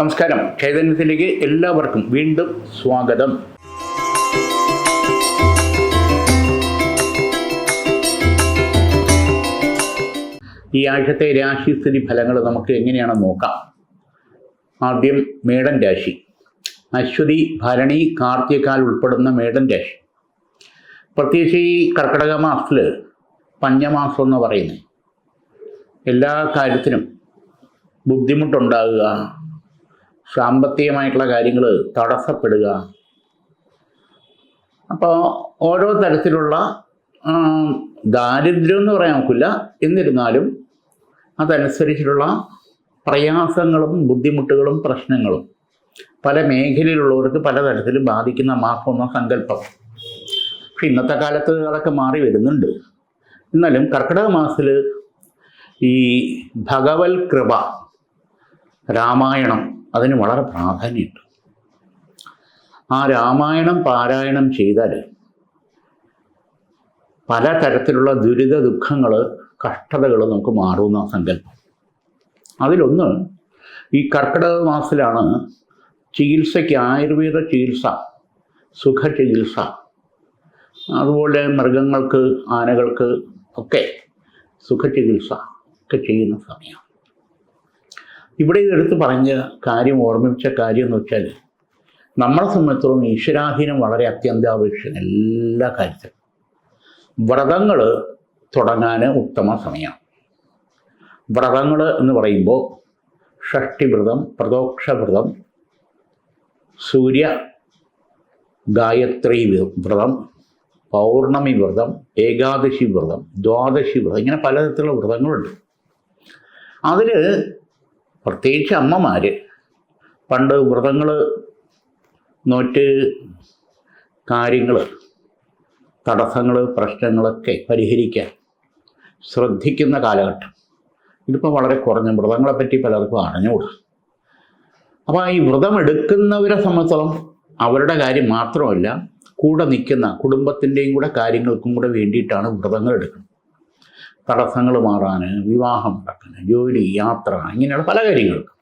നമസ്കാരം. ചൈതന്യത്തിലേക്ക് എല്ലാവർക്കും വീണ്ടും സ്വാഗതം. ഈ ആഴ്ചത്തെ രാശിസ്ഥിതി ഫലങ്ങൾ നമുക്ക് എങ്ങനെയാണ് നോക്കാം. ആദ്യം മേടൻ രാശി. അശ്വതി ഭരണി കാർത്തികാൽ ഉൾപ്പെടുന്ന മേടൻ രാശി. പ്രത്യേകിച്ച് ഈ കർക്കിടക മാസത്തിൽ പഞ്ഞമാസം എന്ന് പറയുന്നത് എല്ലാ കാര്യത്തിനും ബുദ്ധിമുട്ടുണ്ടാകുക സാമ്പത്തികമായിട്ടുള്ള കാര്യങ്ങൾ തടസ്സപ്പെടുക. അപ്പോൾ ഓരോ തരത്തിലുള്ള ദാരിദ്ര്യം എന്ന് പറയാൻ നോക്കില്ല എന്നിരുന്നാലും അതനുസരിച്ചിട്ടുള്ള പ്രയാസങ്ങളും ബുദ്ധിമുട്ടുകളും പ്രശ്നങ്ങളും പല മേഖലയിലുള്ളവർക്ക് പലതരത്തിലും ബാധിക്കുന്ന മാസം എന്ന സങ്കല്പം. പക്ഷെ ഇന്നത്തെ കാലത്ത് അതൊക്കെ മാറി വരുന്നുണ്ട്. എന്നാലും കർക്കിടക മാസത്തിൽ ഈ ഭഗവത് കൃപ രാമായണം അതിന് വളരെ പ്രാധാന്യമുണ്ട്. ആ രാമായണം പാരായണം ചെയ്താൽ പല തരത്തിലുള്ള ദുരിത ദുഃഖങ്ങൾ കഷ്ടതകൾ നമുക്ക് മാറുന്ന സങ്കല്പം. അതിലൊന്ന് ഈ കർക്കിടക മാസത്തിലാണ് ചികിത്സയ്ക്ക് ആയുർവേദ ചികിത്സ സുഖ ചികിത്സ അതുപോലെ മൃഗങ്ങൾക്ക് ആനകൾക്ക് ഒക്കെ സുഖ ചികിത്സ ഒക്കെ ചെയ്യുന്ന സമയം. ഇവിടെ ഇതെടുത്ത് പറഞ്ഞ കാര്യം ഓർമ്മിച്ച കാര്യം എന്ന് വെച്ചാൽ നമ്മളെ സംബന്ധിച്ചിടത്തോളം ഈശ്വരാധീനം വളരെ അത്യന്താപേക്ഷിതം എല്ലാ കാര്യത്തിലും. വ്രതങ്ങൾ തുടങ്ങാൻ ഉത്തമ സമയമാണ്. വ്രതങ്ങൾ എന്ന് പറയുമ്പോൾ ഷഷ്ടിവ്രതം പ്രദോക്ഷ വ്രതം സൂര്യ ഗായത്രി വ്രതം പൗർണമി വ്രതം ഏകാദശി വ്രതം ദ്വാദശി വ്രതം ഇങ്ങനെ പലതരത്തിലുള്ള വ്രതങ്ങളുണ്ട്. അതിൽ പ്രത്യേകിച്ച് അമ്മമാർ പണ്ട് വ്രതങ്ങൾ നോറ്റ് കാര്യങ്ങൾ തടസ്സങ്ങൾ പ്രശ്നങ്ങളൊക്കെ പരിഹരിക്കാൻ ശ്രദ്ധിക്കുന്ന കാലഘട്ടം. ഇതിപ്പോൾ വളരെ കുറഞ്ഞ വ്രതങ്ങളെപ്പറ്റി പലർക്കും അറിഞ്ഞുകൂടാ. അപ്പോൾ ഈ വ്രതം എടുക്കുന്നവരെ സംബന്ധിച്ചോളം അവരുടെ കാര്യം മാത്രമല്ല കൂടെ നിൽക്കുന്ന കുടുംബത്തിന്റെയും കൂടെ കാര്യങ്ങൾക്കും കൂടെ വേണ്ടിയിട്ടാണ് വ്രതങ്ങൾ എടുക്കുന്നത്. തടസ്സങ്ങൾ മാറാൻ വിവാഹം നടക്കാൻ ജോലി യാത്ര ഇങ്ങനെയുള്ള പല കാര്യങ്ങൾക്കും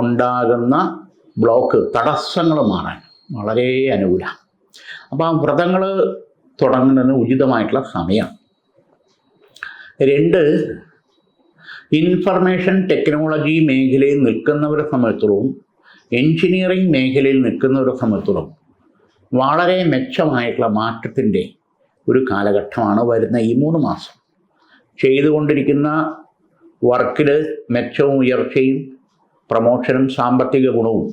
ഉണ്ടാകുന്ന ബ്ലോക്ക് തടസ്സങ്ങൾ മാറാൻ വളരെ അനുകൂല. അപ്പോൾ ആ വ്രതങ്ങൾ തുടങ്ങുന്നതിന് ഉചിതമായിട്ടുള്ള സമയം. രണ്ട് ഇൻഫർമേഷൻ ടെക്നോളജി മേഖലയിൽ നിൽക്കുന്നവരെ സംബന്ധിച്ചിടത്തോളം എൻജിനീയറിംഗ് മേഖലയിൽ നിൽക്കുന്നവരെ സംബന്ധിച്ചിടത്തോളം വളരെ മെച്ചമായിട്ടുള്ള മാറ്റത്തിന്റെ ഒരു കാലഘട്ടമാണ് വരുന്ന ഈ മൂന്ന് മാസം. ചെയ്തുകൊണ്ടിരിക്കുന്ന വർക്കിൽ മെച്ചവും ഉയർച്ചയും പ്രമോഷനും സാമ്പത്തിക ഗുണവും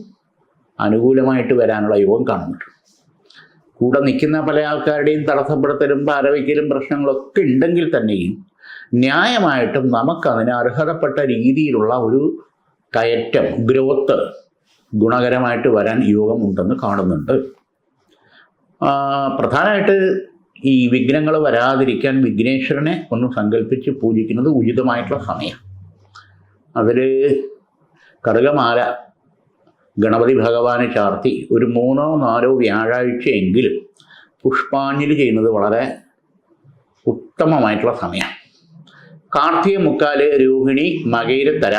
അനുകൂലമായിട്ട് വരാനുള്ള യോഗം കാണുന്നുണ്ട്. കൂടെ നിൽക്കുന്ന പല ആൾക്കാരുടെയും തടസ്സപ്പെടുത്തലും പാരവയ്ക്കലും പ്രശ്നങ്ങളൊക്കെ ഉണ്ടെങ്കിൽ തന്നെയും ന്യായമായിട്ടും നമുക്കതിന് അർഹതപ്പെട്ട രീതിയിലുള്ള ഒരു കയറ്റം ഗ്രോത്ത് ഗുണകരമായിട്ട് വരാൻ യോഗം ഉണ്ടെന്ന് കാണുന്നുണ്ട്. പ്രധാനമായിട്ട് ഈ വിഘ്നങ്ങൾ വരാതിരിക്കാൻ വിഘ്നേശ്വരനെ ഒന്ന് സങ്കല്പിച്ച് പൂജിക്കുന്നത് ഉചിതമായിട്ടുള്ള സമയം. അതിൽ കടകമാല ഗണപതി ഭഗവാനെ ചാർത്തി ഒരു മൂന്നോ നാലോ വ്യാഴാഴ്ചയെങ്കിലും പുഷ്പാഞ്ജലി ചെയ്യുന്നത് വളരെ ഉത്തമമായിട്ടുള്ള സമയം. കാർത്തിക മുക്കാൽ രോഹിണി മകയിരത്തര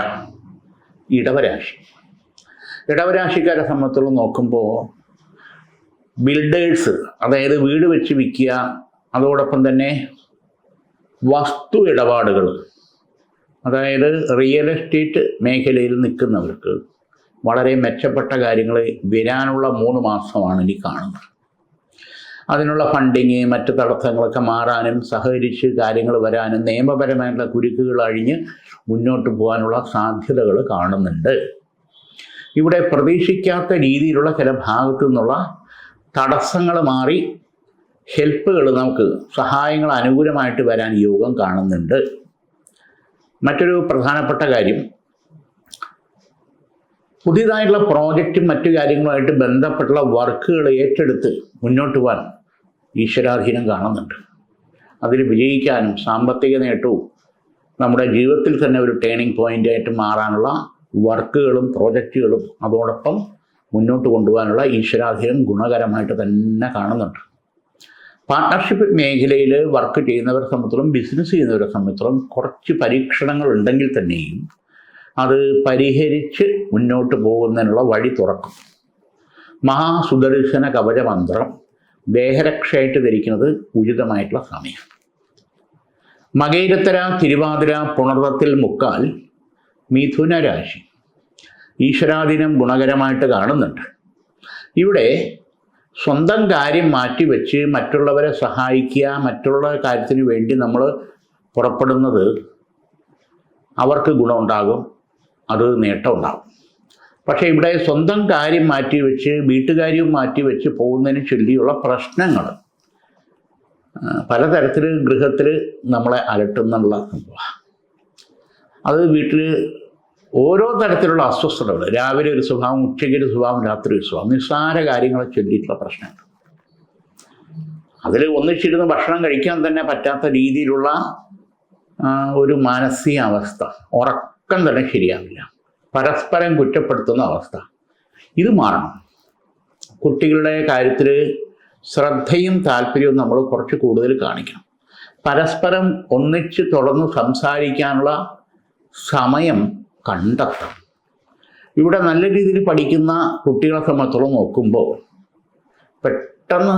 ഇടവരാശി. ഇടവരാശിക്കാരെ സംബന്ധിച്ചോളം നോക്കുമ്പോൾ ബിൽഡേഴ്സ് അതായത് വീട് വെച്ച് വിൽക്കുക അതോടൊപ്പം തന്നെ വസ്തു ഇടപാടുകൾ അതായത് റിയൽ എസ്റ്റേറ്റ് മേഖലയിൽ നിൽക്കുന്നവർക്ക് വളരെ മെച്ചപ്പെട്ട കാര്യങ്ങൾ വരാനുള്ള മൂന്ന് മാസമാണ് ഇനി കാണുന്നത്. അതിനുള്ള ഫണ്ടിങ് മറ്റ് തടസ്സങ്ങളൊക്കെ മാറാനും സഹകരിച്ച് കാര്യങ്ങൾ വരാനും നിയമപരമായിട്ടുള്ള കുരുക്കുകൾ അഴിഞ്ഞ് മുന്നോട്ട് പോകാനുള്ള സാധ്യതകൾ കാണുന്നുണ്ട്. ഇവിടെ പ്രതീക്ഷിക്കാത്ത രീതിയിലുള്ള ചില ഭാഗത്തു നിന്നുള്ള തടസ്സങ്ങൾ മാറി ഹെൽപ്പുകൾ നമുക്ക് സഹായങ്ങൾ അനുകൂലമായിട്ട് വരാൻ യോഗം കാണുന്നുണ്ട്. മറ്റൊരു പ്രധാനപ്പെട്ട കാര്യം പുതിയതായിട്ടുള്ള പ്രോജക്റ്റും മറ്റു കാര്യങ്ങളുമായിട്ട് ബന്ധപ്പെട്ടുള്ള വർക്കുകൾ ഏറ്റെടുത്ത് മുന്നോട്ട് പോകാൻ ഈശ്വരാധീനം കാണുന്നുണ്ട്. അതിൽ വിജയിക്കാനും സാമ്പത്തിക നേട്ടവും നമ്മുടെ ജീവിതത്തിൽ തന്നെ ഒരു ടേണിംഗ് പോയിന്റ് ആയിട്ട് മാറാനുള്ള വർക്കുകളും പ്രോജക്റ്റുകളും അതോടൊപ്പം മുന്നോട്ട് കൊണ്ടുപോകാനുള്ള ഈശ്വരാധീനം ഗുണകരമായിട്ട് തന്നെ കാണുന്നുണ്ട്. പാർട്ട്ണർഷിപ്പ് മേഖലയിൽ വർക്ക് ചെയ്യുന്നവരെ സംബന്ധിച്ചിടത്തോളം ബിസിനസ് ചെയ്യുന്നവരെ സംബന്ധിച്ചിടത്തോളം കുറച്ച് പരീക്ഷണങ്ങൾ ഉണ്ടെങ്കിൽ തന്നെയും അത് പരിഹരിച്ച് മുന്നോട്ട് പോകുന്നതിനുള്ള വഴി തുറക്കും. മഹാസുദർശന കവചമന്ത്രം ദേഹരക്ഷയായിട്ട് ധരിക്കുന്നത് ഉചിതമായിട്ടുള്ള സമയം. മകേരത്തര തിരുവാതിര പുണർവത്തിൽ മുക്കാൽ മിഥുന രാശി ഈശ്വരാധീനം ഗുണകരമായിട്ട് കാണുന്നുണ്ട്. ഇവിടെ സ്വന്തം കാര്യം മാറ്റിവെച്ച് മറ്റുള്ളവരെ സഹായിക്കുക മറ്റുള്ള കാര്യത്തിന് വേണ്ടി നമ്മൾ പുറപ്പെടുന്നത് അവർക്ക് ഗുണമുണ്ടാകും അത് നേട്ടം ഉണ്ടാകും പക്ഷേ ഇവിടെ സ്വന്തം കാര്യം മാറ്റിവെച്ച് വീട്ടുകാര്യവും മാറ്റിവെച്ച് പോകുന്നതിന് ചൊല്ലിയുള്ള പ്രശ്നങ്ങൾ പലതരത്തിൽ ഗൃഹത്തിൽ നമ്മളെ അലട്ടുന്നുള്ള സംഭവമാണ്. അത് വീട്ടിൽ ഓരോ തരത്തിലുള്ള അസ്വസ്ഥതകൾ രാവിലെ ഒരു സ്വഭാവം ഉച്ചയ്ക്ക് ഒരു സ്വഭാവം രാത്രി ഒരു സ്വഭാവം. നിസ്സാര കാര്യങ്ങളെ ചൊല്ലിയിട്ടുള്ള പ്രശ്നങ്ങൾ. അതിൽ ഒന്നിച്ചിരുന്ന് ഭക്ഷണം കഴിക്കാൻ തന്നെ പറ്റാത്ത രീതിയിലുള്ള ഒരു മാനസികാവസ്ഥ. ഉറക്കം തന്നെ ശരിയാവില്ല. പരസ്പരം കുറ്റപ്പെടുത്തുന്ന അവസ്ഥ. ഇത് മാറണം. കുട്ടികളുടെ കാര്യത്തിൽ ശ്രദ്ധയും താല്പര്യവും നമ്മൾ കുറച്ച് കൂടുതൽ കാണിക്കണം. പരസ്പരം ഒന്നിച്ച് തുടർന്ന് സംസാരിക്കാനുള്ള സമയം കണ്ടെത്തണം. ഇവിടെ നല്ല രീതിയിൽ പഠിക്കുന്ന കുട്ടികളെ സംബന്ധിച്ചോളം നോക്കുമ്പോൾ പെട്ടെന്ന്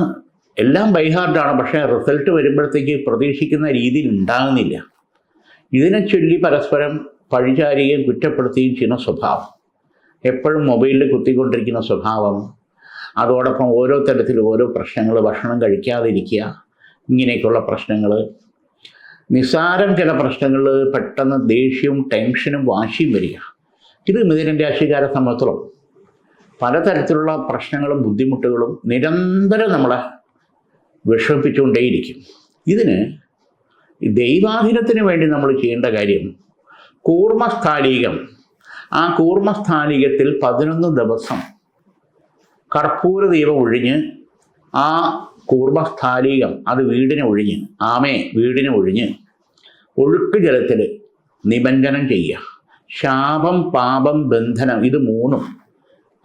എല്ലാം ബൈഹാർഡാണ് പക്ഷേ റിസൾട്ട് വരുമ്പോഴത്തേക്ക് പ്രതീക്ഷിക്കുന്ന രീതിയിൽ ഉണ്ടാകുന്നില്ല. ഇതിനെ ചൊല്ലി പരസ്പരം പഴിചാരുകയും കുറ്റപ്പെടുത്തുകയും ചെയ്യുന്ന സ്വഭാവം. എപ്പോഴും മൊബൈലിൽ കുത്തിക്കൊണ്ടിരിക്കുന്ന സ്വഭാവം. അതോടൊപ്പം ഓരോ തരത്തിലും ഓരോ പ്രശ്നങ്ങൾ ഭക്ഷണം കഴിക്കാതിരിക്കുക ഇങ്ങനെയൊക്കെയുള്ള പ്രശ്നങ്ങൾ നിസ്സാരം ചില പ്രശ്നങ്ങൾ പെട്ടെന്ന് ദേഷ്യവും ടെൻഷനും വാശിയും വരിക. ഇത് മിഥുനൻ രാശിക്കാരെ സംബന്ധിച്ചോളം പലതരത്തിലുള്ള പ്രശ്നങ്ങളും ബുദ്ധിമുട്ടുകളും നിരന്തരം നമ്മളെ വിഷമിപ്പിച്ചുകൊണ്ടേയിരിക്കും. ഇതിന് ദൈവാധീനത്തിന് വേണ്ടി നമ്മൾ ചെയ്യേണ്ട കാര്യം കൂർമ്മസ്ഥാലികം. ആ കൂർമ്മസ്ഥാലികത്തിൽ പതിനൊന്ന് ദിവസം കർപ്പൂര ദീപം ഒഴിഞ്ഞ് ആ കൂർമ്മസ്ഥാലികം അത് വീടിനെ ഒഴിഞ്ഞ് ആമേ വീടിനെ ഒഴിഞ്ഞ് ഒഴുക്ക് ജലത്തിൽ നിബന്ധനം ചെയ്യുക. ശാപം പാപം ബന്ധനം ഇത് മൂന്നും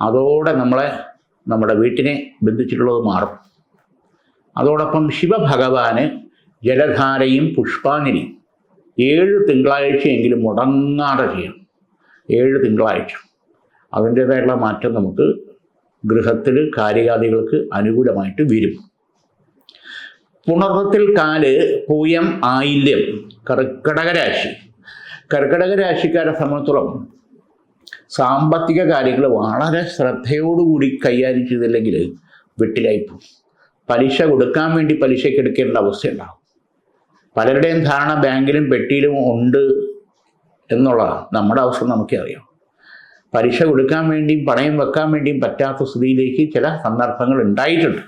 അതോടെ നമ്മളെ നമ്മുടെ വീട്ടിനെ ബന്ധിച്ചിട്ടുള്ളത് മാറും. അതോടൊപ്പം ശിവഭഗവാന് ജലധാരയും പുഷ്പാഞ്ജലിയും ഏഴ് തിങ്കളാഴ്ചയെങ്കിലും മുടങ്ങാതെ ചെയ്യണം. ഏഴ് തിങ്കളാഴ്ച. അതിന്റേതായിട്ടുള്ള മാറ്റം നമുക്ക് ഗൃഹത്തിൽ കാര്യകാദികൾക്ക് അനുകൂലമായിട്ട് വരും. പുണർവത്തിൽ കാൽ പൂയം ആയില്യം കർക്കിടക രാശി കർക്കിടക രാശിക്കാരെ സംബന്ധിച്ചോളം സാമ്പത്തിക കാര്യങ്ങൾ വളരെ ശ്രദ്ധയോടുകൂടി കൈകാര്യം ചെയ്തില്ലെങ്കിൽ വെട്ടിലായിപ്പോവും പലിശ കൊടുക്കാൻ വേണ്ടി പലിശയ്ക്ക് എടുക്കേണ്ട അവസ്ഥയുണ്ടാവും പലരുടെയും ധാരണ ബാങ്കിലും പെട്ടിയിലും ഉണ്ട് എന്നുള്ള നമ്മുടെ അവസ്ഥ നമുക്കറിയാം. പലിശ കൊടുക്കാൻ വേണ്ടിയും പണയം വെക്കാൻ വേണ്ടിയും പറ്റാത്ത സ്ഥിതിയിലേക്ക് ചില സന്ദർഭങ്ങൾ ഉണ്ടായിട്ടുണ്ട്.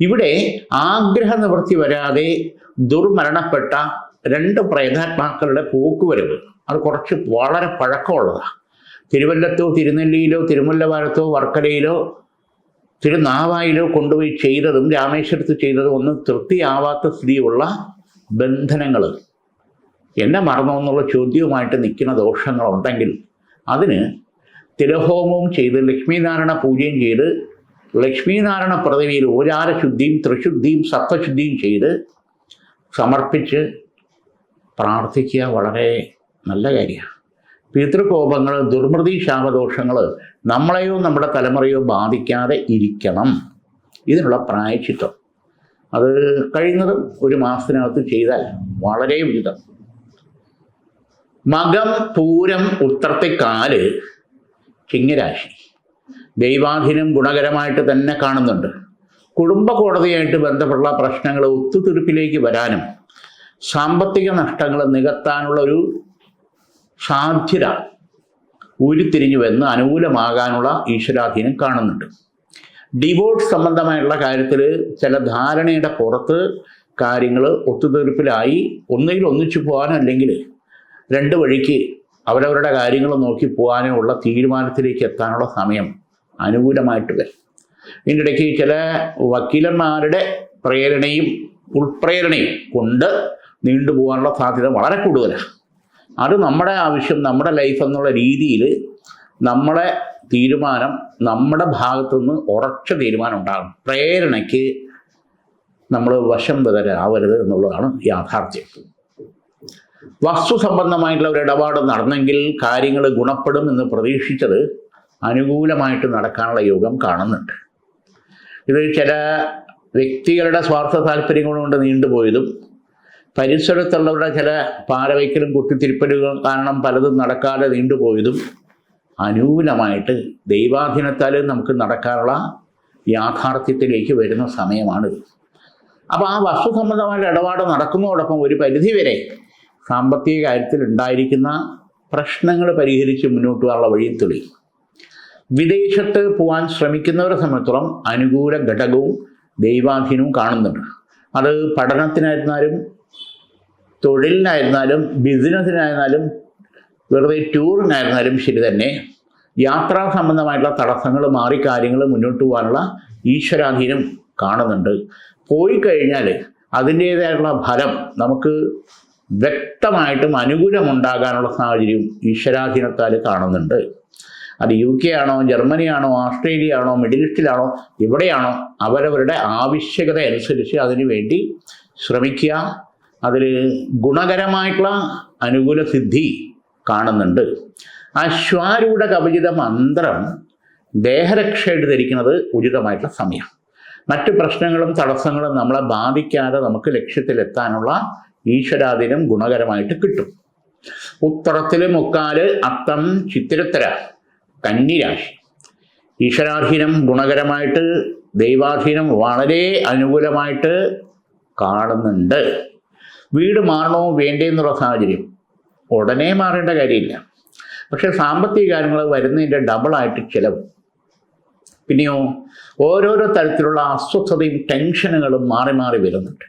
ഇവിടെ ആഗ്രഹ നിവൃത്തി വരാതെ ദുർമരണപ്പെട്ട രണ്ട് പ്രേതാത്മാക്കളുടെ പോക്കുവരവ്. അത് കുറച്ച് വളരെ പഴക്കമുള്ളതാണ് തിരുവല്ലത്തോ തിരുനെല്ലിയിലോ തിരുമല്ലവാരത്തോ വർക്കലയിലോ തിരുനാവായിലോ കൊണ്ടുപോയി ചെയ്തതും രാമേശ്വരത്ത് ചെയ്തതും ഒന്നും തൃപ്തിയാവാത്ത സ്ഥിതിയുള്ള ബന്ധനങ്ങൾ എന്നെ മറന്നോ എന്നുള്ള ചോദ്യവുമായിട്ട് നിൽക്കുന്ന ദോഷങ്ങളുണ്ടെങ്കിൽ അതിന് തിലഹോമവും ചെയ്ത് ലക്ഷ്മീനാരായണ പൂജയും ചെയ്ത് ലക്ഷ്മീനാരായണ പ്രതിമയിൽ ഓചാരശുദ്ധിയും ത്രിശുദ്ധിയും സത്വശുദ്ധിയും ചെയ്ത് സമർപ്പിച്ച് പ്രാർത്ഥിക്കുക വളരെ നല്ല കാര്യമാണ്. പിതൃകോപങ്ങൾ ദുർമൃതി ശാപദോഷങ്ങൾ നമ്മളെയോ നമ്മുടെ തലമുറയോ ബാധിക്കാതെ ഇരിക്കണം. ഇതിനുള്ള പ്രായച്ചിത്തം. അത് കഴിയുന്നതും ഒരു മാസത്തിനകത്ത് ചെയ്താൽ വളരെ ഉചിതം. മകം പൂരം ഉത്രത്തെക്കാൽ ചിങ്ങരാശി. ദൈവാധീനം ഗുണകരമായിട്ട് തന്നെ കാണുന്നുണ്ട്. കുടുംബ കോടതിയായിട്ട് ബന്ധപ്പെട്ടുള്ള പ്രശ്നങ്ങൾ ഒത്തുതീർപ്പിലേക്ക് വരാനും സാമ്പത്തിക നഷ്ടങ്ങൾ നികത്താനുള്ള ഒരു സാധ്യത ഉരുത്തിരിഞ്ഞു എന്ന് അനുകൂലമാകാനുള്ള ഈശ്വരാധീനം കാണുന്നുണ്ട്. ഡിവോഴ്സ് സംബന്ധമായുള്ള കാര്യത്തിൽ ചില ധാരണയുടെ പുറത്ത് കാര്യങ്ങൾ ഒത്തുതീർപ്പിലായി ഒന്നുകിൽ ഒന്നിച്ചു പോകാനോ അല്ലെങ്കിൽ രണ്ട് വഴിക്ക് അവരവരുടെ കാര്യങ്ങൾ നോക്കി പോകാനോ ഉള്ള തീരുമാനത്തിലേക്ക് എത്താനുള്ള സമയം അനുകൂലമായിട്ട് വരും. ഇതിന്റെ ഇടയ്ക്ക് ചില വക്കീലന്മാരുടെ പ്രേരണയും ഉൾപ്രേരണയും കൊണ്ട് നീണ്ടുപോകാനുള്ള സാധ്യത വളരെ കൂടുതലാണ്. അത് നമ്മുടെ ആവശ്യം നമ്മുടെ ലൈഫ് എന്നുള്ള രീതിയിൽ നമ്മളെ തീരുമാനം നമ്മുടെ ഭാഗത്തു നിന്ന് ഉറച്ച തീരുമാനം ഉണ്ടാകണം. പ്രേരണയ്ക്ക് നമ്മൾ വശം വിതരാവരുത് എന്നുള്ളതാണ് യാഥാർത്ഥ്യം. വസ്തു സംബന്ധമായിട്ടുള്ള ഒരു ഇടപാട് നടന്നെങ്കിൽ കാര്യങ്ങൾ ഗുണപ്പെടും എന്ന് പ്രതീക്ഷിച്ചത് അനുകൂലമായിട്ട് നടക്കാനുള്ള യോഗം കാണുന്നുണ്ട്. ഇത് ചില വ്യക്തികളുടെ സ്വാർത്ഥ താല്പര്യങ്ങൾ കൊണ്ട് നീണ്ടുപോയതും പരിസരത്തുള്ളവരുടെ ചില പാരവയ്ക്കലും കുട്ടിത്തിരിപ്പലുകളും കാരണം പലതും നടക്കാതെ നീണ്ടുപോയതും അനുകൂലമായിട്ട് ദൈവാധീനത്താൽ നമുക്ക് നടക്കാനുള്ള യാഥാർത്ഥ്യത്തിലേക്ക് വരുന്ന സമയമാണ്. അപ്പോൾ ആ വസ്തു സംബന്ധമായ ഇടപാട് നടക്കുന്നതോടൊപ്പം ഒരു പരിധിവരെ സാമ്പത്തിക കാര്യത്തിൽ ഉണ്ടായിരിക്കുന്ന പ്രശ്നങ്ങൾ പരിഹരിച്ച് മുന്നോട്ട് പോകാനുള്ള വഴിയും തെളിയും വിദേശത്ത് പോകാൻ ശ്രമിക്കുന്നവരെ സംബന്ധിച്ചോളം അനുകൂല ഘടകവും ദൈവാധീനവും കാണുന്നുണ്ട്. അത് പഠനത്തിനായിരുന്നാലും തൊഴിലിനായിരുന്നാലും ബിസിനസ്സിനായിരുന്നാലും വെറുതെ ടൂറിനായിരുന്നാലും ശരി തന്നെ യാത്രാ സംബന്ധമായിട്ടുള്ള തടസ്സങ്ങൾ മാറി കാര്യങ്ങൾ മുന്നോട്ട് പോകാനുള്ള ഈശ്വരാധീനം കാണുന്നുണ്ട്. പോയി കഴിഞ്ഞാൽ അതിന്റേതായിട്ടുള്ള ഫലം നമുക്ക് വ്യക്തമായിട്ടും അനുകൂലമുണ്ടാകാനുള്ള സാഹചര്യം ഈശ്വരാധീനത്താൽ കാണുന്നുണ്ട്. അത് യു കെ ആണോ ജർമ്മനി ആണോ ഓസ്ട്രേലിയ ആണോ മിഡിൽ ഈസ്റ്റിലാണോ എവിടെയാണോ അവരവരുടെ ആവശ്യകത അനുസരിച്ച് അതിനുവേണ്ടി ശ്രമിക്കുക അതിൽ ഗുണകരമായിട്ടുള്ള അനുകൂല സിദ്ധി കാണുന്നുണ്ട്. അശ്വാരൂഢ കവചിത മന്ത്രം ദേഹരക്ഷയായിട്ട് ധരിക്കുന്നത് ഉചിതമായിട്ടുള്ള സമയം. മറ്റു പ്രശ്നങ്ങളും തടസ്സങ്ങളും നമ്മളെ ബാധിക്കാതെ നമുക്ക് ലക്ഷ്യത്തിലെത്താനുള്ള ഈശ്വരാധീനം ഗുണകരമായിട്ട് കിട്ടും. ഉത്തരത്തിൽ മുക്കാൽ അത്തം ചിത്തിരത്തര കന്നിരാശി. ഈശ്വരാധീനം ഗുണകരമായിട്ട് ദൈവാധീനം വളരെ അനുകൂലമായിട്ട് കാണുന്നുണ്ട്. വീട് മാറണോ വേണ്ടേ എന്നുള്ള സാഹചര്യം. ഉടനെ മാറേണ്ട കാര്യമില്ല. പക്ഷെ സാമ്പത്തിക കാര്യങ്ങൾ വരുന്നതിന്റെ ഡബിളായിട്ട് ചിലവ്. പിന്നെയോ ഓരോരോ തരത്തിലുള്ള അസ്വസ്ഥതയും ടെൻഷനുകളും മാറി മാറി വരുന്നുണ്ട്.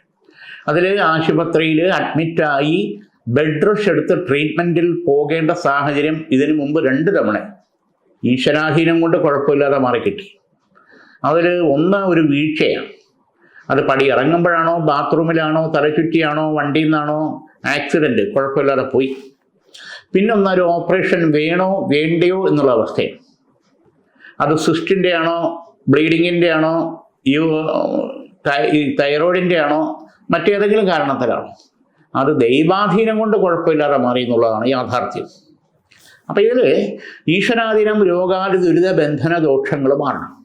അതിൽ ആശുപത്രിയിൽ അഡ്മിറ്റായി ബെഡ് റഷ് എടുത്ത് ട്രീറ്റ്മെന്റിൽ പോകേണ്ട സാഹചര്യം ഇതിനു മുമ്പ് രണ്ട് തവണ. ഈശ്വരാധീനം കൊണ്ട് കുഴപ്പമില്ലാതെ മാറിക്കിട്ടി. അതിൽ ഒന്ന് ഒരു വീഴ്ചയാണ്. അത് പടി ഇറങ്ങുമ്പോഴാണോ ബാത്റൂമിലാണോ തലചുറ്റിയാണോ വണ്ടിയിൽ നിന്നാണോ ആക്സിഡന്റ് കുഴപ്പമില്ലാതെ പോയി. പിന്നെ ഒന്നൊരു ഓപ്പറേഷൻ വേണോ വേണ്ടയോ എന്നുള്ള അവസ്ഥയാണ്. അത് സിസ്റ്റിന്റെ ആണോ ബ്ലീഡിങ്ങിന്റെ ആണോ ഈ തൈറോയിഡിന്റെ ആണോ മറ്റേതെങ്കിലും കാരണത്തിലാണോ. അത് ദൈവാധീനം കൊണ്ട് കുഴപ്പമില്ലാതെ മാറി എന്നുള്ളതാണ് യാഥാർത്ഥ്യം. അപ്പം ഇതിൽ ഈശ്വരാധീനം രോഗാതി ദുരിത ബന്ധന ദോഷങ്ങൾ മാറണം.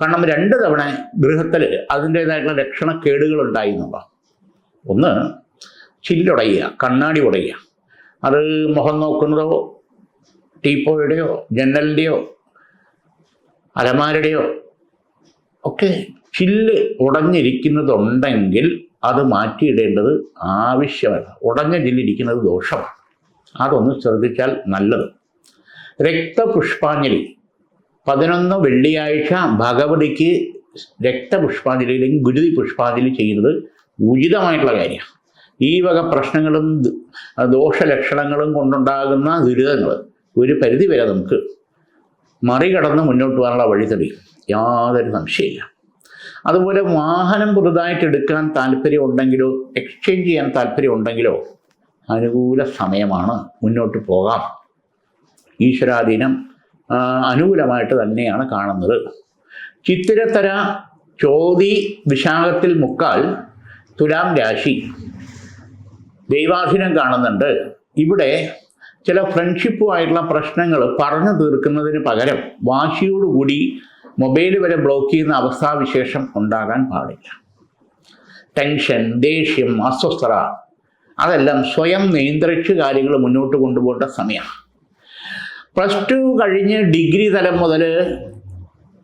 കാരണം രണ്ട് തവണ ഗൃഹത്തിൽ അതിന്റേതായിട്ടുള്ള ലക്ഷണക്കേടുകൾ ഉണ്ടായി എന്നുള്ള ഒന്ന് ചില്ലുടയുക കണ്ണാടി ഉടയുക. അത് മുഖം നോക്കുന്നതോ ടീപ്പോയുടെയോ ജനലിന്റെയോ അലമാരുടെയോ ഒക്കെ ചില്ല് ഉടഞ്ഞിരിക്കുന്നതുണ്ടെങ്കിൽ അത് മാറ്റിയിടേണ്ടത് ആവശ്യമല്ല ഉടഞ്ഞ ചില്ലിരിക്കുന്നത് ദോഷമാണ്. അതൊന്ന് ശ്രദ്ധിച്ചാൽ നല്ലത്. രക്തപുഷ്പാഞ്ജലി. പതിനൊന്ന് വെള്ളിയാഴ്ച ഭഗവതിക്ക് രക്തപുഷ്പാഞ്ജലി അല്ലെങ്കിൽ ഗുരുതി പുഷ്പാഞ്ജലി ചെയ്യുന്നത് ഉചിതമായിട്ടുള്ള കാര്യമാണ്. ഈ വക പ്രശ്നങ്ങളും ദോഷലക്ഷണങ്ങളും കൊണ്ടുണ്ടാകുന്ന ദുരിതങ്ങൾ ഒരു പരിധി വരെ നമുക്ക് മറികടന്ന് മുന്നോട്ട് പോകാനുള്ള വഴി തെളിയും യാതൊരു സംശയമില്ല അതുപോലെ വാഹനം പുതുതായിട്ട് എടുക്കാൻ താല്പര്യം ഉണ്ടെങ്കിലോ എക്സ്ചേഞ്ച് ചെയ്യാൻ താല്പര്യം ഉണ്ടെങ്കിലോ അനുകൂല സമയമാണ് മുന്നോട്ട് പോകാം. ഈശ്വരാധീനം അനുകൂലമായിട്ട് തന്നെയാണ് കാണുന്നത്. ചിത്തിരത്തര ചോതി വിശാഖത്തിൽ മുക്കാൽ തുലാം രാശി ദൈവാധീനം കാണുന്നുണ്ട്. ഇവിടെ ചില ഫ്രണ്ട്ഷിപ്പുമായിട്ടുള്ള പ്രശ്നങ്ങൾ പറഞ്ഞു തീർക്കുന്നതിന് പകരം വാശിയോടുകൂടി മൊബൈൽ വരെ ബ്ലോക്ക് ചെയ്യുന്ന അവസ്ഥാവിശേഷം ഉണ്ടാകാൻ പാടില്ല. ടെൻഷൻ ദേഷ്യം അസ്വസ്ഥത അതെല്ലാം സ്വയം നിയന്ത്രിച്ച് കാര്യങ്ങൾ മുന്നോട്ട് കൊണ്ടുപോകേണ്ട സമയമാണ്. പ്ലസ് ടു കഴിഞ്ഞ് ഡിഗ്രി തലം മുതൽ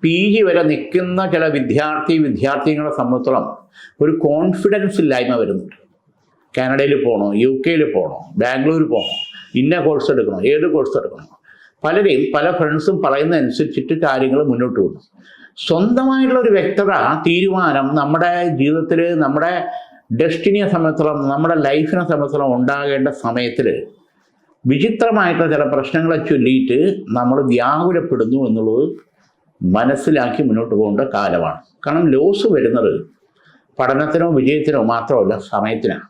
പി ജി വരെ നിൽക്കുന്ന ചില വിദ്യാർത്ഥി വിദ്യാർത്ഥികളെ സംബന്ധിച്ചോളം ഒരു കോൺഫിഡൻസ് ഇല്ലായ്മ വരുന്നുണ്ട്. കാനഡയിൽ പോകണോ യു കെയിൽ പോകണോ ബാംഗ്ലൂർ പോകണോ ഇന്ന കോഴ്സ് എടുക്കണോ ഏത് കോഴ്സ് എടുക്കണോ. പലരെയും പല ഫ്രണ്ട്സും പറയുന്ന അനുസരിച്ചിട്ട് കാര്യങ്ങൾ മുന്നോട്ട് പോകുന്നു. സ്വന്തമായിട്ടുള്ള ഒരു വ്യക്തത തീരുമാനം നമ്മുടെ ജീവിതത്തിൽ നമ്മുടെ ഡെസ്റ്റിനിയെ സംബന്ധിച്ചിടത്തോളം നമ്മുടെ ലൈഫിനെ സംബന്ധിച്ചിടത്തോളം ഉണ്ടാകേണ്ട സമയത്തിൽ വിചിത്രമായിട്ടുള്ള ചില പ്രശ്നങ്ങളെ ചൊല്ലിയിട്ട് നമ്മൾ വ്യാകുലപ്പെടുന്നു എന്നുള്ളത് മനസ്സിലാക്കി മുന്നോട്ട് പോകേണ്ട കാലമാണ്. കാരണം ലോസ് വരുന്നത് പഠനത്തിനോ വിജയത്തിനോ മാത്രമല്ല സമയത്തിനാണ്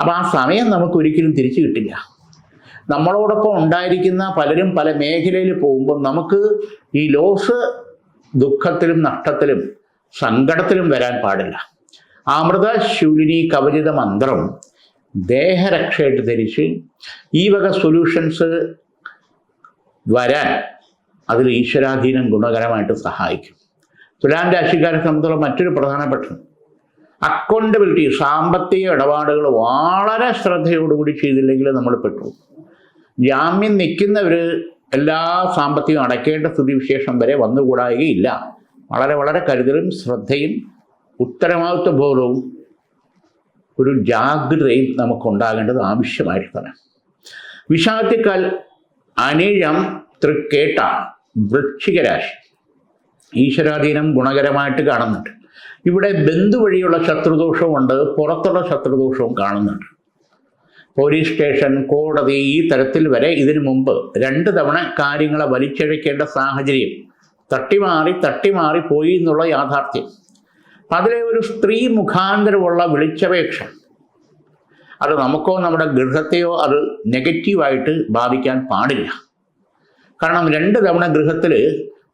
അപ്പോൾ ആ സമയം നമുക്ക് ഒരിക്കലും തിരിച്ചു കിട്ടില്ല. നമ്മളോടൊപ്പം ഉണ്ടായിരിക്കുന്ന പലരും പല മേഖലയിൽ പോകുമ്പോൾ നമുക്ക് ഈ ലോസ് ദുഃഖത്തിലും നഷ്ടത്തിലും സങ്കടത്തിലും വരാൻ പാടില്ല. അമൃത ശൂലിനി കവചിത മന്ത്രം ദേഹരക്ഷയായിട്ട് ധരിച്ച് ഈ വക സൊല്യൂഷൻസ് വരാൻ അതിൽ ഈശ്വരാധീനം ഗുണകരമായിട്ട് സഹായിക്കും. തുലാം രാശിക്കാരെ സംബന്ധിച്ചുള്ള മറ്റൊരു പ്രധാനപ്പെട്ട അക്കൗണ്ടബിലിറ്റി സാമ്പത്തിക ഇടപാടുകൾ വളരെ ശ്രദ്ധയോടുകൂടി ചെയ്തില്ലെങ്കിൽ നമ്മൾ പെട്ടു. ജാമ്യം നിൽക്കുന്നവർ എല്ലാ സാമ്പത്തികം അടയ്ക്കേണ്ട സ്ഥിതിവിശേഷം വരെ വന്നുകൂടായികയില്ല. വളരെ വളരെ കരുതലും ശ്രദ്ധയും ഉത്തരവാദിത്വ ബോധവും ഒരു ജാഗ്രതയും നമുക്കുണ്ടാകേണ്ടത് ആവശ്യമായിട്ടാണ് വിഷാദത്തിക്കാൽ അനിഴം തൃക്കേട്ട വൃക്ഷികരാശി ഈശ്വരാധീനം ഗുണകരമായിട്ട് കാണുന്നുണ്ട്. ഇവിടെ ബന്ധു വഴിയുള്ള ശത്രുദോഷവുമുണ്ട് പുറത്തുള്ള ശത്രുദോഷവും കാണുന്നുണ്ട്. പോലീസ് സ്റ്റേഷൻ കോടതി ഈ തരത്തിൽ വരെ ഇതിനു മുമ്പ് രണ്ട് തവണ കാര്യങ്ങളെ വലിച്ചഴക്കേണ്ട സാഹചര്യം തട്ടിമാറി തട്ടിമാറി പോയി എന്നുള്ള യാഥാർത്ഥ്യം. അതിലെ ഒരു സ്ത്രീ മുഖാന്തരമുള്ള വിളിച്ചപേക്ഷ. അത് നമുക്കോ നമ്മുടെ ഗൃഹത്തെയോ അത് നെഗറ്റീവായിട്ട് ബാധിക്കാൻ പാടില്ല. കാരണം രണ്ട് തവണ ഗൃഹത്തിൽ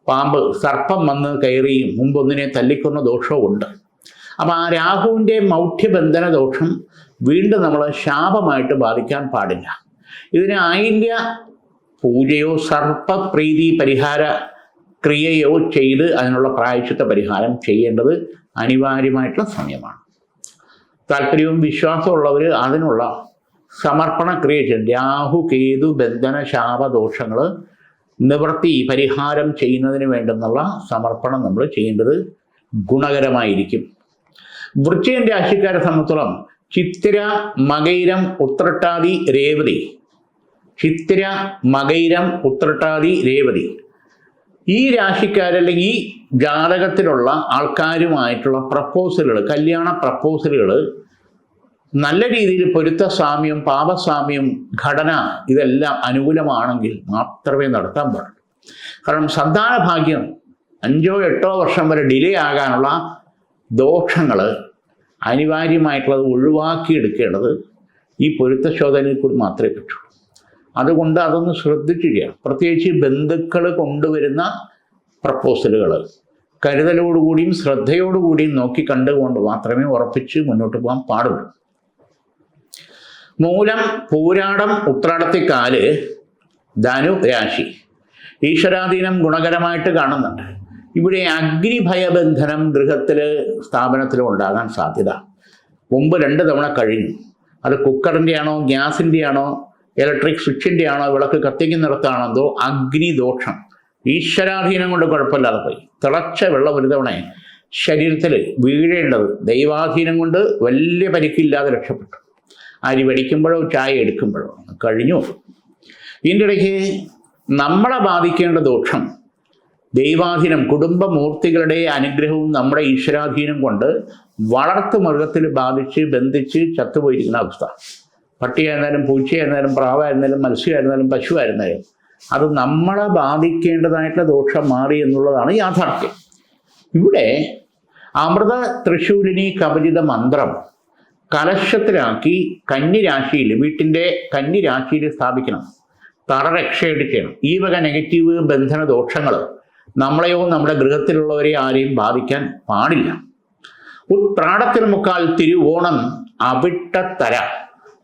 പാമ്പ് സർപ്പം വന്ന് കയറി മുമ്പൊന്നിനെ തല്ലിക്കൊന്ന ദോഷവും ഉണ്ട്. അപ്പം ആ രാഹുവിന്റെ മൗഢ്യബന്ധന ദോഷം വീണ്ടും നമ്മൾ ശാപമായിട്ട് ബാധിക്കാൻ പാടില്ല. ഇതിന് ആയില്യ പൂജയോ സർപ്പപ്രീതി പരിഹാര ക്രിയയോ ചെയ്ത് അതിനുള്ള പ്രായശിത്ത പരിഹാരം ചെയ്യേണ്ടത് അനിവാര്യമായിട്ടുള്ള സമയമാണ്. താല്പര്യവും വിശ്വാസമുള്ളവർ അതിനുള്ള സമർപ്പണ ക്രിയ ചെയ്യും രാഹു കേതു ബന്ധന ശാപദോഷങ്ങൾ നിവർത്തി പരിഹാരം ചെയ്യുന്നതിന് വേണ്ടുന്നുള്ള സമർപ്പണം നമ്മൾ ചെയ്യേണ്ടത് ഗുണകരമായിരിക്കും. വൃശ്ചികൻ രാശിക്കാരെ സംബന്ധിച്ചോളം ചിത്തിര മകൈരം ഉത്രട്ടാതി രേവതി. ചിത്തിര മകൈരം ഉത്രട്ടാതി രേവതി. ഈ രാശിക്കാരല്ലെങ്കിൽ ഈ ജാതകത്തിലുള്ള ആൾക്കാരുമായിട്ടുള്ള പ്രപ്പോസലുകൾ കല്യാണ പ്രപ്പോസലുകൾ നല്ല രീതിയിൽ പൊരുത്ത സാമ്യം പാപസാമ്യം ഘടന ഇതെല്ലാം അനുകൂലമാണെങ്കിൽ മാത്രമേ നടത്താൻ പാടുള്ളൂ. കാരണം സന്താന ഭാഗ്യം അഞ്ചോ എട്ടോ വർഷം വരെ ഡിലേ ആകാനുള്ള ദോഷങ്ങൾ അനിവാര്യമായിട്ടുള്ളത് ഒഴിവാക്കിയെടുക്കേണ്ടത് ഈ പൊരുത്ത ശോധനയിൽ കൂടി മാത്രമേ പറ്റുള്ളൂ. അതുകൊണ്ട് അതൊന്ന് ശ്രദ്ധിക്കുക പ്രത്യേകിച്ച് ബന്ധുക്കൾ കൊണ്ടുവരുന്ന പ്രപ്പോസലുകൾ കരുതലോടുകൂടിയും ശ്രദ്ധയോടുകൂടിയും നോക്കി കണ്ടുകൊണ്ട് മാത്രമേ ഉറപ്പിച്ച് മുന്നോട്ട് പോകാൻ പാടുള്ളൂ. മൂലം പൂരാടം ഉത്രാടത്തിക്കാൽ ധനു രാശി. ഈശ്വരാധീനം ഗുണകരമായിട്ട് കാണുന്നുണ്ട്. ഇവിടെ അഗ്നിഭയബന്ധനം ഗൃഹത്തിൽ സ്ഥാപനത്തിലും ഉണ്ടാകാൻ സാധ്യത. മുമ്പ് രണ്ട് തവണ കഴിഞ്ഞു. അത് കുക്കറിന്റെ ആണോ ഗ്യാസിന്റെ ആണോ ഇലക്ട്രിക് സ്വിച്ചിന്റെ ആണോ വിളക്ക് കത്തിക്കുന്നിടത്താണെന്തോ അഗ്നിദോഷം. ഈശ്വരാധീനം കൊണ്ട് കുഴപ്പമില്ലാതെ പോയി. തിളച്ച വെള്ളം ഒരു തവണ ശരീരത്തിൽ വീഴേണ്ടത് ദൈവാധീനം കൊണ്ട് വലിയ പരിക്കില്ലാതെ രക്ഷപ്പെട്ടു. അരി വടിക്കുമ്പോഴോ ചായ എടുക്കുമ്പോഴോ കഴിഞ്ഞു. ഇതിന്റെ ഇടയ്ക്ക് നമ്മളെ ബാധിക്കേണ്ട ദോഷം ദൈവാധീനം കുടുംബമൂർത്തികളുടെ അനുഗ്രഹവും നമ്മുടെ ഈശ്വരാധീനം കൊണ്ട് വളർത്തു മൃഗത്തിൽ ബാധിച്ച് ബന്ധിച്ച് ചത്തുപോയിരിക്കുന്ന അവസ്ഥ. പട്ടിയായിരുന്നാലും പൂച്ചയായിരുന്നാലും പ്രാവായിരുന്നാലും മത്സ്യമായിരുന്നാലും പശുവായിരുന്നാലും അത് നമ്മളെ ബാധിക്കേണ്ടതായിട്ടുള്ള ദോഷം മാറി എന്നുള്ളതാണ് യാഥാർത്ഥ്യം. ഇവിടെ അമൃത തൃശൂലിനി കവചിത മന്ത്രം കലശത്തിലാക്കി കന്നിരാശിയിൽ വീട്ടിന്റെ കന്നിരാശിയിൽ സ്ഥാപിക്കണം. തറരക്ഷയെടുക്കണം ഈ വക നെഗറ്റീവ് ബന്ധന ദോഷങ്ങൾ നമ്മളെയോ നമ്മുടെ ഗൃഹത്തിലുള്ളവരെ ആരെയും ബാധിക്കാൻ പാടില്ല. ഉത്രാടത്തിൽ മുക്കാൽ തിരുവോണം അവിട്ടത്തര.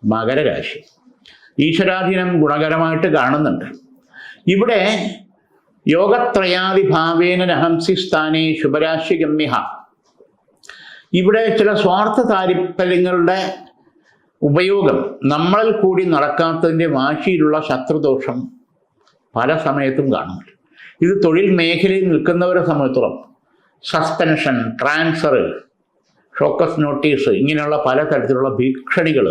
മകരരാശി. ഈശ്വരാധീനം ഗുണകരമായിട്ട് കാണുന്നുണ്ട്. ഇവിടെ യോഗത്രയാതിഭാവേന രഹംസി സ്ഥാനേ ശുഭരാശി ഗമ്യഹ ഇവിടെ ചില സ്വാർത്ഥ താല്പര്യങ്ങളുടെ ഉപയോഗം നമ്മളിൽ കൂടി നടക്കാത്തതിന്റെ വാശിയിലുള്ള ശത്രുദോഷം പല സമയത്തും കാണുന്നുണ്ട്. ഇത് തൊഴിൽ മേഖലയിൽ നിൽക്കുന്നവരെ സംബന്ധിച്ചിടത്തോളം സസ്പെൻഷൻ ട്രാൻസ്ഫർ ഷോക്കസ് നോട്ടീസ് ഇങ്ങനെയുള്ള പല തരത്തിലുള്ള ഭീഷണികൾ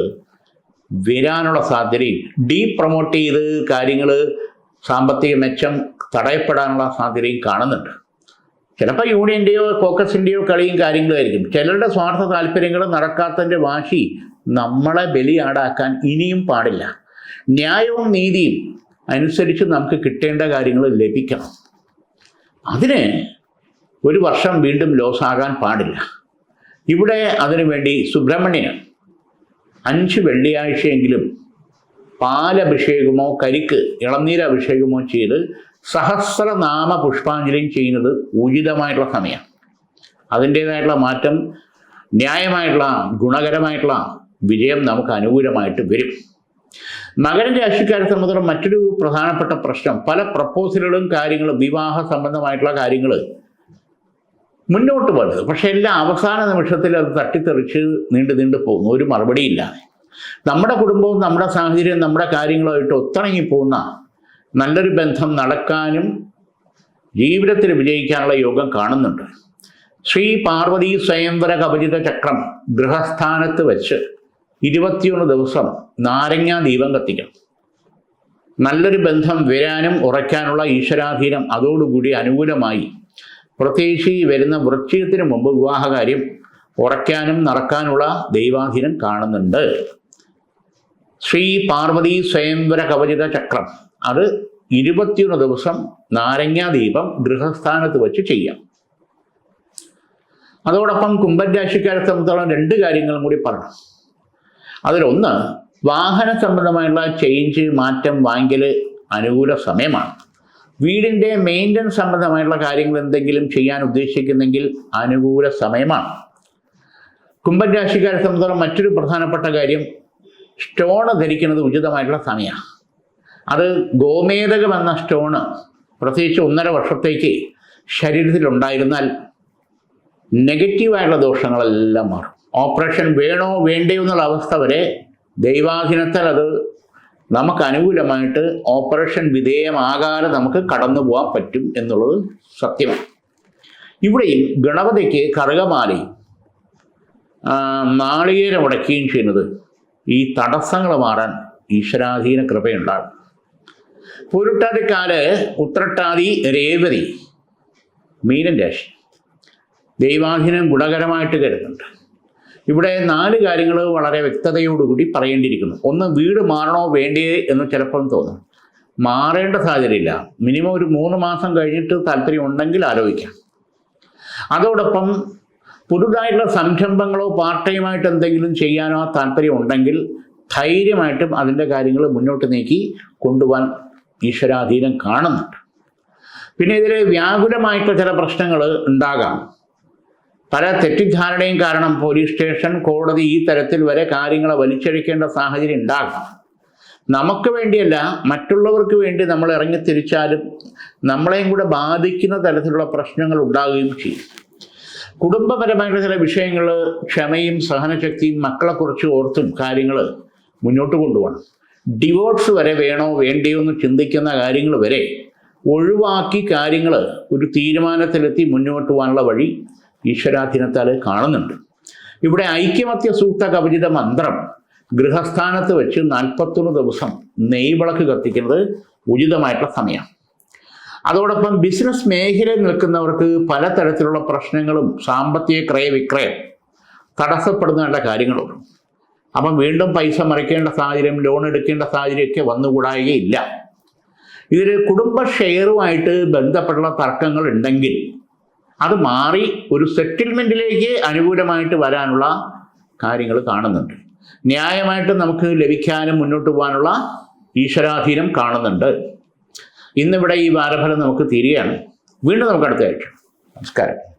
വരാനുള്ള സാധ്യതയും ഡീ പ്രൊമോട്ട് ചെയ്ത് കാര്യങ്ങൾ സാമ്പത്തിക മെച്ചം തടയപ്പെടാനുള്ള സാധ്യതയും കാണുന്നുണ്ട്. ചിലപ്പോൾ യൂണിയന്റെയോ കോക്കസിന്റെയോ കളിയും കാര്യങ്ങളും ആയിരിക്കും ചിലരുടെ സ്വാർത്ഥ താല്പര്യങ്ങൾ നടക്കാത്തതിന്റെ വാശി നമ്മളെ ബലിയാടാക്കാൻ ഇനിയും പാടില്ല. ന്യായവും നീതിയും അനുസരിച്ച് നമുക്ക് കിട്ടേണ്ട കാര്യങ്ങൾ ലഭിക്കണം. അതിന് ഒരു വർഷം വീണ്ടും ലോസ് ആകാൻ പാടില്ല. ഇവിടെ അതിനുവേണ്ടി സുബ്രഹ്മണ്യന് അഞ്ച് വെള്ളിയാഴ്ചയെങ്കിലും പാലഭിഷേകമോ കരിക്ക് ഇളനീരഭിഷേകമോ ചെയ്ത് സഹസ്രനാമ പുഷ്പാഞ്ജലിയും ചെയ്യുന്നത് ഉചിതമായിട്ടുള്ള സമയമാണ്. അതിന്റേതായിട്ടുള്ള മാറ്റം ന്യായമായിട്ടുള്ള ഗുണകരമായിട്ടുള്ള വിജയം നമുക്ക് അനുകൂലമായിട്ട് വരും. മകരം രാശിക്കാരെ സംബന്ധിച്ചിടത്തോളം മറ്റൊരു പ്രധാനപ്പെട്ട പ്രശ്നം പല പ്രപ്പോസലുകളും കാര്യങ്ങളും വിവാഹ സംബന്ധമായിട്ടുള്ള കാര്യങ്ങൾ മുന്നോട്ട് പോയത് പക്ഷേ എല്ലാ അവസാന നിമിഷത്തിൽ അത് തട്ടിത്തെറിച്ച് നീണ്ടു നീണ്ടു പോകുന്നു. ഒരു മറുപടിയില്ലാതെ നമ്മുടെ കുടുംബവും നമ്മുടെ സാഹചര്യവും നമ്മുടെ കാര്യങ്ങളുമായിട്ട് ഒത്തിണങ്ങി പോകുന്ന നല്ലൊരു ബന്ധം നടക്കാനും ജീവിതത്തിൽ വിജയിക്കാനുള്ള യോഗം കാണുന്നുണ്ട്. ശ്രീ പാർവതി സ്വയംവര കവചിത ചക്രം ഗൃഹസ്ഥാനത്ത് വെച്ച് ഇരുപത്തിയൊന്ന് ദിവസം നാരങ്ങ ദീപം കത്തിക്കണം. നല്ലൊരു ബന്ധം വരാനും ഉറയ്ക്കാനുള്ള ഈശ്വരാധീനം അതോടുകൂടി അനുകൂലമായി പ്രത്യേകിച്ച് ഈ വരുന്ന വൃശ്ചികത്തിന് മുമ്പ് വിവാഹകാര്യം ഉറയ്ക്കാനും നടക്കാനുള്ള ദൈവാധീനം കാണുന്നുണ്ട്. ശ്രീ പാർവതി സ്വയംവര കവചിത ചക്രം. അത് ഇരുപത്തിയൊന്ന് ദിവസം നാരങ്ങ ദീപം ഗൃഹസ്ഥാനത്ത് വെച്ച് ചെയ്യാം. അതോടൊപ്പം കുംഭൻ രാശിക്കാരെ സംബന്ധിച്ചോളം രണ്ട് കാര്യങ്ങളും കൂടി പറഞ്ഞു അതിലൊന്ന് വാഹന സംബന്ധമായുള്ള ചേഞ്ച് മാറ്റം വാങ്ങൽ അനുകൂല സമയമാണ്. വീടിന്റെ മെയിന്റനൻസ് സംബന്ധമായിട്ടുള്ള കാര്യങ്ങൾ എന്തെങ്കിലും ചെയ്യാൻ ഉദ്ദേശിക്കുന്നെങ്കിൽ അനുകൂല സമയമാണ്. കുംഭൻ രാശിക്കാരെ സംബന്ധിച്ചോളം മറ്റൊരു പ്രധാനപ്പെട്ട കാര്യം സ്റ്റോൺ ധരിക്കുന്നത് ഉചിതമായിട്ടുള്ള സമയമാണ്. അത് ഗോമേതകം എന്ന സ്റ്റോണ് പ്രത്യേകിച്ച് ഒന്നര വർഷത്തേക്ക് ശരീരത്തിലുണ്ടായിരുന്നാൽ നെഗറ്റീവായുള്ള ദോഷങ്ങളെല്ലാം മാറും. ഓപ്പറേഷൻ വേണോ വേണ്ടയോ എന്നുള്ള അവസ്ഥ വരെ ദൈവാധീനത്താൽ അത് നമുക്ക് അനുകൂലമായിട്ട് ഓപ്പറേഷൻ വിധേയമാകാതെ നമുക്ക് കടന്നു പോകാൻ പറ്റും എന്നുള്ളത് സത്യമാണ്. ഇവിടെയും ഗണപതിക്ക് കറുകമാലയും ആ, നാളികേരം ഉടയ്ക്കുകയും ചെയ്യുന്നത് ഈ തടസ്സങ്ങൾ മാറാൻ ഈശ്വരാധീന കൃപയുണ്ടാകും. പൊരുട്ടാതിക്കാൽ ഉത്രട്ടാതി രേവതി മീനൻ രാശി. ദൈവാധീനം ഗുണകരമായിട്ട് കരുതുന്നുണ്ട്. ഇവിടെ നാല് കാര്യങ്ങൾ വളരെ വ്യക്തതയോടുകൂടി പറയേണ്ടിയിരിക്കുന്നു. ഒന്ന് വീട് മാറണോ വേണ്ടേ എന്ന് ചിലപ്പോൾ തോന്നും. മാറേണ്ട സാഹചര്യമില്ല. മിനിമം ഒരു മൂന്ന് മാസം കഴിഞ്ഞിട്ട് താല്പര്യം ഉണ്ടെങ്കിൽ ആലോചിക്കാം. അതോടൊപ്പം പുതുതായിട്ടുള്ള സംരംഭങ്ങളോ പാർട്ട് ടൈമായിട്ട് എന്തെങ്കിലും ചെയ്യാനോ താല്പര്യം ഉണ്ടെങ്കിൽ ധൈര്യമായിട്ടും അതിന്റെ കാര്യങ്ങൾ മുന്നോട്ട് നീക്കി കൊണ്ടുപോകാൻ ഈശ്വരാധീനം കാണുന്നുണ്ട്. പിന്നെ ഇതിൽ വ്യാകുലമായിട്ടുള്ള ചില പ്രശ്നങ്ങൾ ഉണ്ടാകാം. പല തെറ്റിദ്ധാരണയും കാരണം പോലീസ് സ്റ്റേഷൻ കോടതി ഈ തരത്തിൽ വരെ കാര്യങ്ങളെ വലിച്ചഴിക്കേണ്ട സാഹചര്യം ഉണ്ടാകാം. നമുക്ക് വേണ്ടിയല്ല മറ്റുള്ളവർക്ക് വേണ്ടി നമ്മൾ ഇറങ്ങി തിരിച്ചാലും നമ്മളെയും കൂടെ ബാധിക്കുന്ന തരത്തിലുള്ള പ്രശ്നങ്ങൾ ഉണ്ടാകുകയും ചെയ്യും. കുടുംബപരമായിട്ടുള്ള ചില വിഷയങ്ങൾ ക്ഷമയും സഹനശക്തിയും മക്കളെക്കുറിച്ച് ഓർത്തും കാര്യങ്ങൾ മുന്നോട്ട് കൊണ്ടുപോകണം. ഡിവോഴ്സ് വരെ വേണോ വേണ്ടയോ എന്ന് ചിന്തിക്കുന്ന കാര്യങ്ങൾ വരെ ഒഴിവാക്കി കാര്യങ്ങൾ ഒരു തീരുമാനത്തിലെത്തി മുന്നോട്ട് പോകാനുള്ള വഴി ഈശ്വരാധീനത്താൽ കാണുന്നുണ്ട്. ഇവിടെ ഐക്യമത്യ സൂക്ത കവചിത മന്ത്രം ഗൃഹസ്ഥാനത്ത് വെച്ച് നാൽപ്പത്തൊന്ന് ദിവസം നെയ്വിളക്ക് കത്തിക്കുന്നത് ഉചിതമായിട്ടുള്ള സമയമാണ്. അതോടൊപ്പം ബിസിനസ് മേഖലയിൽ നിൽക്കുന്നവർക്ക് പലതരത്തിലുള്ള പ്രശ്നങ്ങളും സാമ്പത്തിക ക്രയവിക്രയം തടസ്സപ്പെടുന്നതായിട്ടുള്ള കാര്യങ്ങളും അപ്പം വീണ്ടും പൈസ മറിക്കേണ്ട സാഹചര്യം ലോൺ എടുക്കേണ്ട സാഹചര്യമൊക്കെ വന്നുകൂടായികയില്ല. ഇതിൽ കുടുംബ ഷെയറുമായിട്ട് ബന്ധപ്പെട്ടുള്ള തർക്കങ്ങൾ ഉണ്ടെങ്കിൽ അത് മാറി ഒരു സെറ്റിൽമെന്റിലേക്ക് അനുകൂലമായിട്ട് വരാനുള്ള കാര്യങ്ങൾ കാണുന്നുണ്ട്. ന്യായമായിട്ട് നമുക്ക് ലഭിക്കാനും മുന്നോട്ട് പോകാനുള്ള ഈശ്വരാധീനം കാണുന്നുണ്ട്. ഇന്നിവിടെ ഈ വാരഫലം നമുക്ക് തീരുകയാണ്. വീണ്ടും നമുക്ക് അടുത്ത ആഴ്ച നമസ്കാരം.